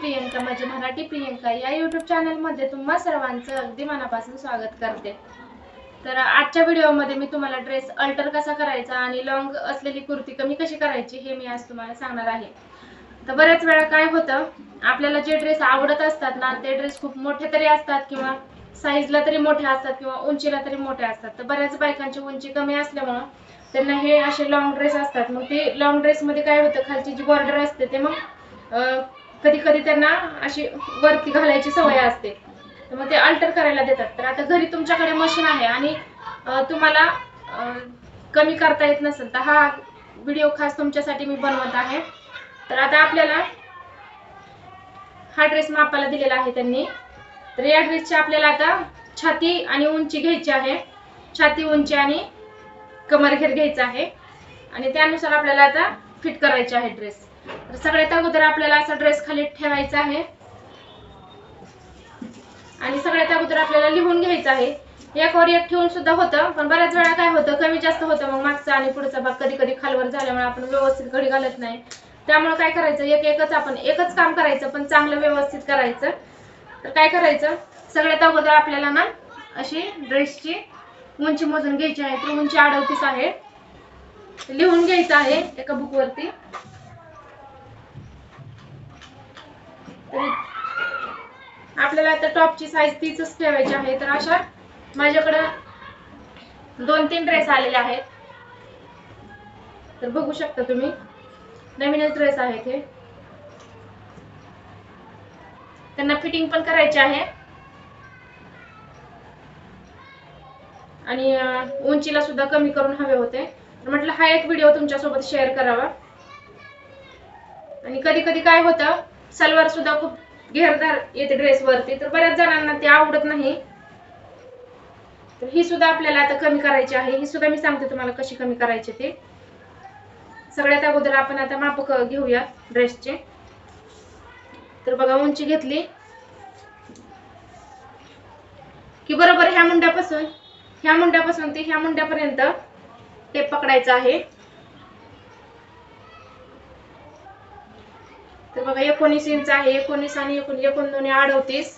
प्रियंका माझी मराठी प्रियंका या युट्यूब चॅनलमध्ये तुम्हा सर्वांचं अगदी मनापासून स्वागत करते. तर आजच्या व्हिडिओमध्ये मी तुम्हाला ड्रेस अल्टर कसा करायचा आणि लॉंग असलेली कुर्ती कमी कशी करायची हे मी आज तुम्हाला सांगणार आहे. तर बऱ्याच वेळा काय होतं आपल्याला जे ड्रेस आवडत असतात ना ते ड्रेस खूप मोठे तरी असतात किंवा साईजला तरी मोठे असतात किंवा उंचीला तरी मोठे असतात. तर बऱ्याच बायकांची उंची कमी असल्यामुळं त्यांना हे असे लॉंग ड्रेस असतात. मग ते लॉंग ड्रेसमध्ये काय होतं खालची जी बॉर्डर असते ते मग कधी कधी त्यांना अशी वरती घालायची सवय असते. मग ते अल्टर करायला देतात. तर आता घरी तुमच्याकडे मशीन आहे आणि तुम्हाला कमी करता येत नसेल तर हा व्हिडिओ खास तुमच्यासाठी मी बनवत आहे. तर आता आपल्याला हा ड्रेस मापाला दिलेला आहे त्यांनी. तर या ड्रेसची आपल्याला आता छाती आणि उंची घ्यायची आहे. छाती उंची आणि कमरघेर घ्यायचा आहे. आणि त्यानुसार आपल्याला आता फिट करायचे आहे ड्रेस तर सगळ्यात अगोदर आपल्याला असा ड्रेस खाली ठेवायचा आहे. आणि सगळ्यात अगोदर आपल्याला लिहून घ्यायचं आहे. एकावर एक ठेवून सुद्धा होतं पण बऱ्याच वेळा काय होतं कमी जास्त होतं. मग मागचा आणि पुढचा भाग कधी कधी खालवर झाल्यामुळे आपण व्यवस्थित घडी घालत नाही. त्यामुळे काय करायचं एक एकच आपण एकच काम करायचं पण चांगलं व्यवस्थित करायचं. तर काय करायचं सगळ्यात अगोदर आपल्याला ना अशी ड्रेसची उंची मोजून घ्यायची आहे. ती उंची अडवतीस आहे. लिहून घ्यायचं आहे एका बुकवरती तरी आपल्याला आता टॉपची साईज तीच ठेवायची आहे. तर अशा माझ्याकडं दोन तीन ड्रेस आलेले आहेत. तर बघू शकता तुम्ही. नवीनच ड्रेस आहेत हे. त्यांना फिटिंग पण करायची आहे. आणि उंचीला सुद्धा कमी करून हवे होते. तर म्हटलं हा एक व्हिडिओ तुमच्यासोबत शेअर करावा. आणि कधी कधी काय होतं सलवार सुद्धा खूप घेरदार येते ड्रेस वरती. तर बऱ्याच जणांना ते आवडत नाही. तर ही सुद्धा आपल्याला आता कमी करायची आहे. ही सुद्धा मी सांगते तुम्हाला कशी कमी करायची ते. सगळ्यात अगोदर आपण आता माप घेऊया ड्रेसचे तर बघा उंची घेतली. की बरोबर ह्या मुंड्यापासून ह्या मुंड्यापासून ते ह्या मुंड्यापर्यंत टेप पकडायचं आहे. तर बघा एकोणीस इंच आहे एकोणीस आणि एकोण एकोण दोन्ही अडवतीस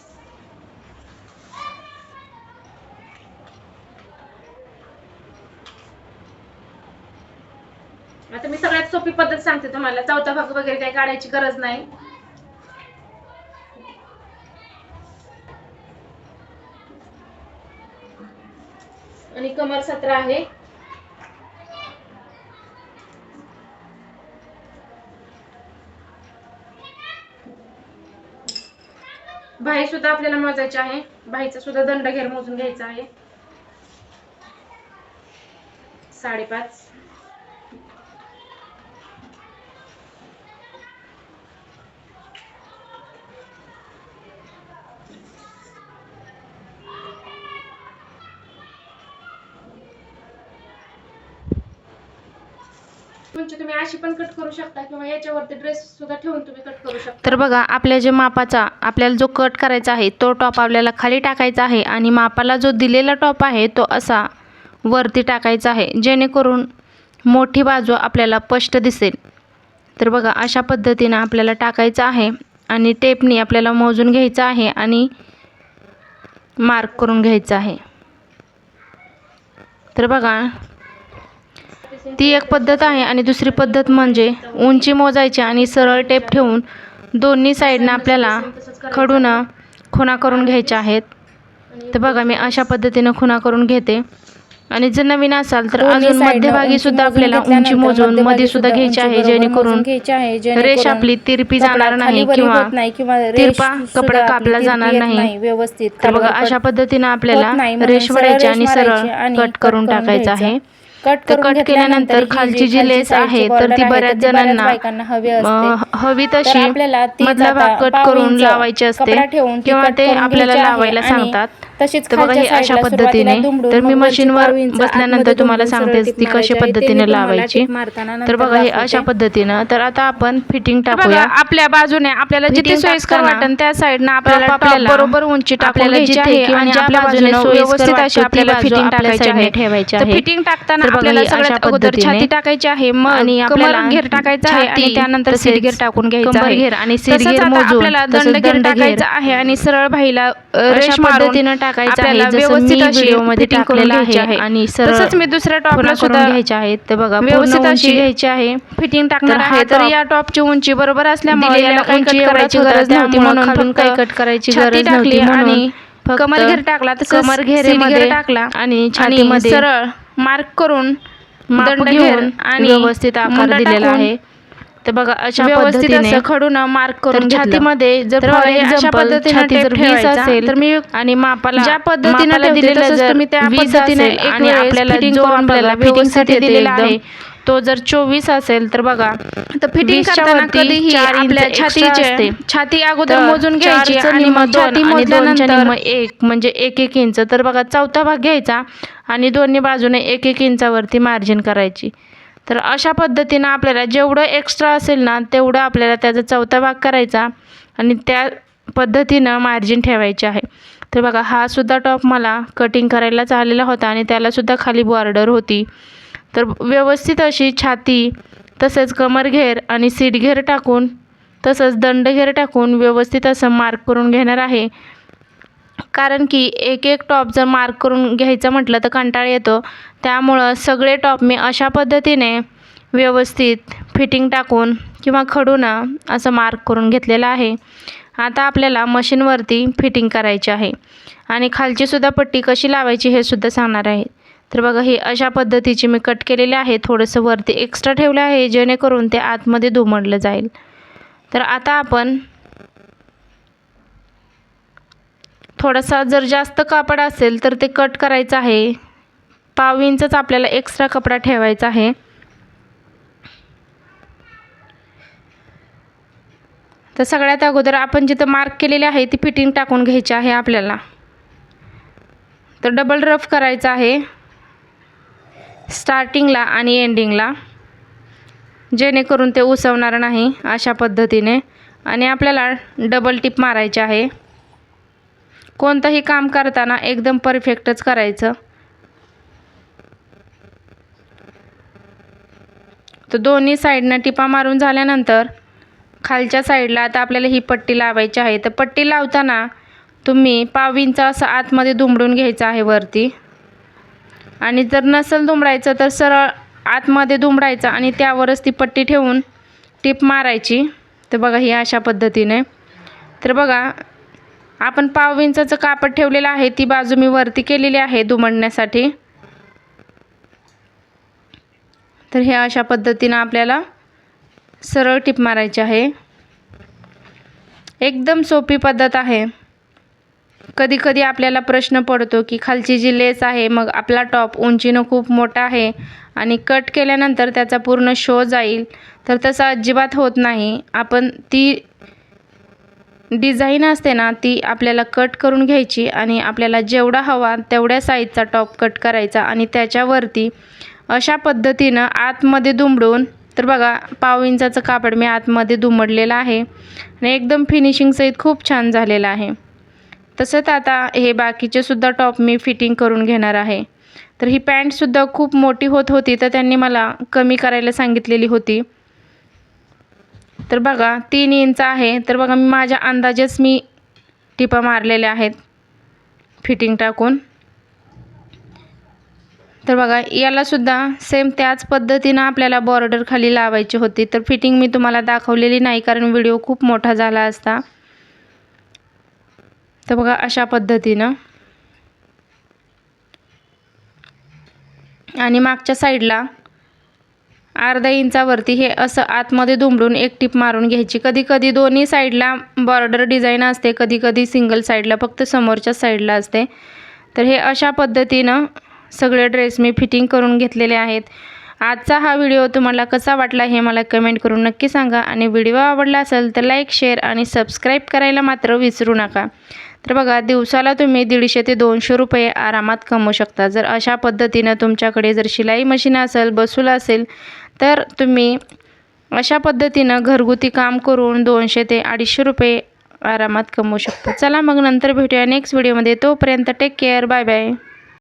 आता मी सगळ्यात सोपी पद्धत सांगते तुम्हाला. चौथा भाग वगैरे काही काढायची गरज नाही. आणि कमर सतरा आहे. भाई सुद्धा आपल्याला मोजायचे आहे. भाईचा सुद्धा दंड घेर मोजून घ्यायचा आहे. साडेपाच. तुमची तुम्ही अशी पण कट करू शकता किंवा याच्यावरती ड्रेस सुद्धा ठेवून तुम्ही कट करू शकता. तर बघा आपल्या जे मापाचा आपल्याला जो कट करायचा आहे तो टॉप आपल्याला खाली टाकायचा आहे आणि मापाला जो दिलेला टॉप आहे तो असा वरती टाकायचा आहे जेणेकरून मोठी बाजू आपल्याला स्पष्ट दिसेल. तर बघा अशा पद्धतीनं आपल्याला टाकायचं आहे आणि टेपनी आपल्याला मोजून घ्यायचं आहे आणि मार्क करून घ्यायचं आहे. तर बघा ती एक पद्धत आहे आणि दुसरी पद्धत म्हणजे उंची मोजायची आणि सरळ टेप ठेवून दोन्ही साईडनं आपल्याला खडून खुणा करून घ्यायच्या आहेत तर बघा मी अशा पद्धतीनं खुणा करून घेते आणि जर नवीन असाल तर अजून मध्यभागी सुद्धा आपल्याला उंची मोजून मध्ये सुद्धा घ्यायची आहे जेणेकरून रेष आपली तिरपी जाणार नाही किंवा तिरपा कपडा कापला जाणार नाही. व्यवस्थित तर बघा अशा पद्धतीनं आपल्याला रेष वडायची आणि सरळ कट करून टाकायचं. आहे कट कट केल्यानंतर खालची जी लेस आहे तर ती बऱ्याच जणांना हवी तशी मधला भाग कट करून लावायची असते किंवा ते आपल्याला लावायला सांगतात. तशीच तर बघा ही अशा पद्धतीने तर मी मशीनवर बसल्यानंतर तुम्हाला सांगते ती कशी पद्धतीने लावायची. तर बघा हे. अशा पद्धतीनं तर आता आपण फिटिंग टाकूया. आपल्या बाजूने आपल्याला जिथे सोयीस्कर वाटेल त्या साईडनं आपल्याला बरोबर उंची जिथे आहे आणि आपल्या बाजूने व्यवस्थित अशी आपल्याला फिटिंग टाकायची आहे. ठेवायची आहे. फिटिंग टाकताना आपल्याला सगळ्यात अगोदर छाती टाकायची आहे मग आणि आपल्याला घेर टाकायचा आहे आणि त्यानंतर सीट घेर टाकून घ्यायचा घेर आणि सीट घेर आपल्याला दंड घेर टाकायचा आहे आणि सरळ भाईला मारून पद्धतीनं टाकायचं आहे व्यवस्थित अशी करून टाकलेलं आहे आणि सरळ तसंच मी दुसऱ्या टॉपला सुद्धा घ्यायचे आहेत. ते बघा व्यवस्थित अशी घ्यायची आहे. फिटिंग टाकणार तर आहे. तर या टॉपची उंची बरोबर असल्यामुळे याला काही कट करायची गरज नव्हती म्हणून काही कट करायची गरज टाकली नव्हती आणि कमर घेर टाकला. तसंच कमर घेर टाकला आणि छातीमध्ये सरळ मार्क करून दंड घेऊन आणि व्यवस्थित आकार दिलेला आहे तर बघा अशा व्यवस्थित असं खडून मार्क करून. छातीमध्ये जर अशा पद्धतीनं जर वीस. असेल तर मी आणि मापाला ज्या पद्धतीनं दिलेलं जर तुम्ही त्या 20 पद्धतीने आणि आपल्याला जो आपल्याला. फिटिंगसाठी दिलेला. आहे तो जर चोवीस असेल तर बघा तर फिटिंग करताना कधीही आपल्या छातीचे असते. छाती अगोदर मोजून घ्यायची आणि मग छाती मोजल्यानंतर निम्म एक म्हणजे एक एक इंच तर बघा चौथा भाग घ्यायचा आणि दोन्ही बाजूने एक एक इंचावरती मार्जिन करायची. तर अशा पद्धतीनं आपल्याला जेवढं एक्स्ट्रा असेल ना तेवढं आपल्याला त्याचा चौथा भाग करायचा आणि त्या पद्धतीनं मार्जिन ठेवायचे आहे. तर बघा हा सुद्धा टॉप मला कटिंग करायलाच आलेला होता आणि त्यालासुद्धा खाली बॉर्डर होती. तर व्यवस्थित अशी छाती तसेच कमरघेर आणि सीटघेर टाकून तसंच दंडघेर टाकून व्यवस्थित असं मार्क करून घेणार आहे. कारण की एक एक टॉप जर मार्क करून घ्यायचं म्हटलं तर कंटाळा येतो. त्यामुळं सगळे टॉप मी अशा पद्धतीने व्यवस्थित फिटिंग टाकून किंवा खडून असं मार्क करून घेतलेलं आहे. आता आपल्याला मशीनवरती फिटिंग करायची आहे. आणि खालचीसुद्धा पट्टी कशी लावायची हे सुद्धा सांगणार आहे. तर बघा हे अशा पद्धतीची मी कट केलेले आहे. थोडंसं वरती एक्स्ट्रा ठेवलं आहे जेणेकरून ते आतमध्ये दुमडलं जाईल. तर आता आपण थोडासा जर जास्त कापड असेल तर ते कट करायचं आहे. पाव इंचच आपल्याला एक्स्ट्रा कपडा ठेवायचा आहे. तर सगळ्यात अगोदर आपण जिथं मार्क केलेले आहे ती फिटिंग टाकून घ्यायची आहे आपल्याला. तर डबल रफ करायचं आहे. स्टार्टिंगला आणि एंडिंगला जेणेकरून ते उसवणार नाही अशा पद्धतीने. आणि आपल्याला डबल टिप मारायची आहे. कोणतंही काम करताना एकदम परफेक्टच करायचं. तर दोन्ही साईडनं टिपा मारून झाल्यानंतर खालच्या साईडला आता आपल्याला ही पट्टी लावायची आहे. तर पट्टी लावताना तुम्ही पाव इंच असं आतमध्ये दुमडून घ्यायचं आहे वरती. आणि जर नसेल दुमडायचं तर सरळ आतमध्ये दुमडायचं आणि त्यावरच ती पट्टी ठेवून टिप मारायची. तर बघा ही अशा पद्धतीने. तर बघा आपण पाव इंचाचं कापड ठेवलेलं आहे. ती बाजू मी वरती केलेली आहे दुमडण्यासाठी. तर हे अशा पद्धतीनं आपल्याला सरळ टिप मारायची आहे. एकदम सोपी पद्धत आहे. कधी कधी आपल्याला प्रश्न पडतो की खालची जी लेस आहे मग आपला टॉप उंचीनं खूप मोठा आहे आणि कट केल्यानंतर त्याचा पूर्ण शो जाईल. तर तसं अजिबात होत नाही. आपण ती डिझाईन असते ना ती आपल्याला कट करून घ्यायची आणि आपल्याला जेवढा हवा तेवढ्या साईजचा टॉप कट करायचा आणि त्याच्यावरती अशा पद्धतीनं आतमध्ये दुमडून तर बघा पाव इंचाचं कापड मी आतमध्ये दुमडलेलं आहे आणि एकदम फिनिशिंगसहित खूप छान झालेलं आहे. तसंच आता हे बाकीचे सुद्धा टॉप मी फिटिंग करून घेणार आहे. तर ही पॅन्टसुद्धा खूप मोठी होत होती तर त्यांनी मला कमी करायला सांगितलेली होती. तर बघा तीन इंच आहे. तर बघा मी माझ्या अंदाजेच मी टिपा मारलेल्या आहेत. फिटिंग टाकून. तर बघा यालासुद्धा सेम त्याच पद्धतीनं आपल्याला बॉर्डर खाली लावायची होती. तर फिटिंग मी तुम्हाला दाखवलेली नाही कारण व्हिडिओ खूप मोठा झाला असता. तर बघा अशा पद्धतीनं. आणि मागच्या साईडला अर्धा इंचावरती हे असं आतमध्ये दुमडून एक टीप मारून घ्यायची. कधी कधी दोन्ही साईडला बॉर्डर डिझाईन असते कधी कधी सिंगल साईडला फक्त समोरच्या साईडला असते. तर हे अशा पद्धतीनं सगळे ड्रेस मी फिटिंग करून घेतलेले आहेत. आजचा हा व्हिडिओ तुम्हाला कसा वाटला हे मला कमेंट करून नक्की सांगा. आणि व्हिडिओ आवडला असेल तर लाईक शेअर आणि सबस्क्राईब करायला मात्र विसरू नका. तर बघा दिवसाला तुम्ही दीडशे ते दोनशे रुपये आरामात कमवू शकता. जर अशा पद्धतीनं तुमच्याकडे जर शिलाई मशीन असेल बसूल असेल तर तुम्ही अशा पद्धतीनं घरगुती काम करून दोनशे ते अडीचशे रुपये आरामात कमवू शकता. चला मग नंतर भेटूया नेक्स्ट व्हिडिओमध्ये तोपर्यंत टेक केअर बाय बाय